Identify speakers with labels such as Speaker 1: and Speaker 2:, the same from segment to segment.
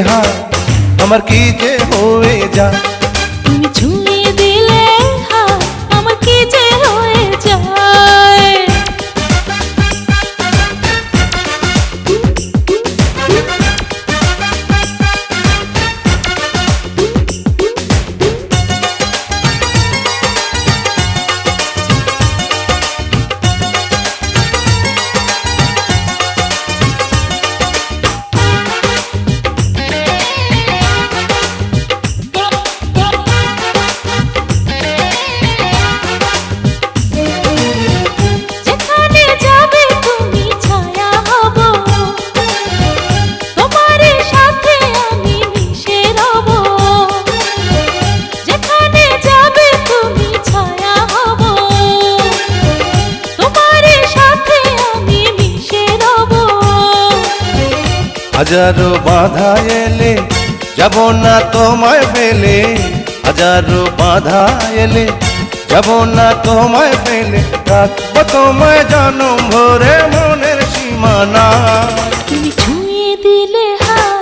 Speaker 1: হাত আমার কি যে হয়ে
Speaker 2: যা তুমি ছুঁয়ে
Speaker 1: হাজারো বাধা এলে যাব না তোমায় ফেলে হাজারো বাধা এলে যাব না তোমায় ফেলে রাখব তোমায় জনম ভরে মনের সীমানা
Speaker 2: তুমি ছুঁয়ে দিলে হায়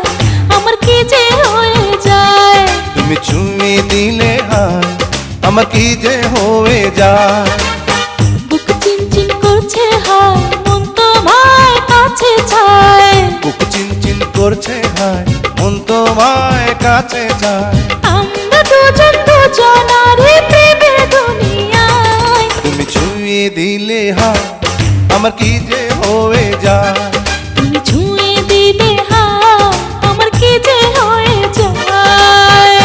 Speaker 2: আমার কি যে হয়ে যায়?
Speaker 1: তুমি ছুঁয়ে দিলে হায় আমার কি যে হয়ে যায়?
Speaker 2: কাছে
Speaker 1: যায়।
Speaker 2: আমরা দুজন দুজনারে প্রেমে দুনিয়ায়।
Speaker 1: তুমি ছুঁয়ে দিলে হা আমার কি যে হয়ে যায়?